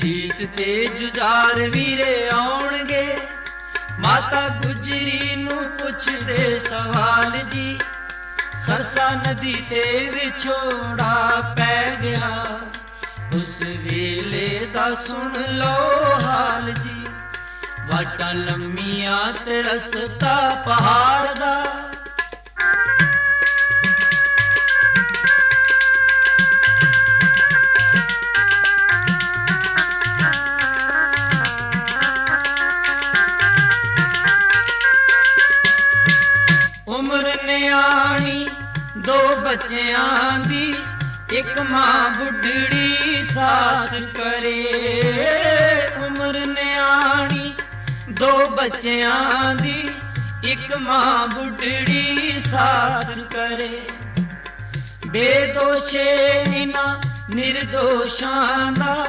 ਜੀਤ ਤੇ ਜੁਝਾਰ ਵੀਰੇ ਆਉਣਗੇ। ਮਾਤਾ ਗੁਜਰੀ ਨੂੰ ਪੁੱਛਦੇ ਸਵਾਲ ਜੀ, ਸਰਸਾ ਨਦੀ ਤੇ ਵਿਛੋੜਾ ਪੈ ਗਿਆ। ਉਸ ਵੇਲੇ ਦਾ ਸੁਣ ਲਓ ਹਾਲ ਜੀ, ਵਾਟਾਂ ਲੰਮੀਆਂ ਤੇ ਰਸਤਾ ਪਹਾੜ ਉਮਰ ਨਿਆਣੀ, ਦੋ ਬੱਚਿਆਂ ਦੀ, ਇੱਕ ਮਾਂ ਬੁੱਢੜੀ ਸਾਥ ਕਰੇ। ਉਮਰ ਨਿਆਣੀ, ਦੋ ਬੱਚਿਆਂ ਦੀ, ਇੱਕ ਮਾਂ ਬੁੱਢੜੀ ਸਾਥ ਕਰੇ। ਬੇਦੋਸ਼ੇ ਨਾ ਨਿਰਦੋਸ਼ਾਂ ਦਾ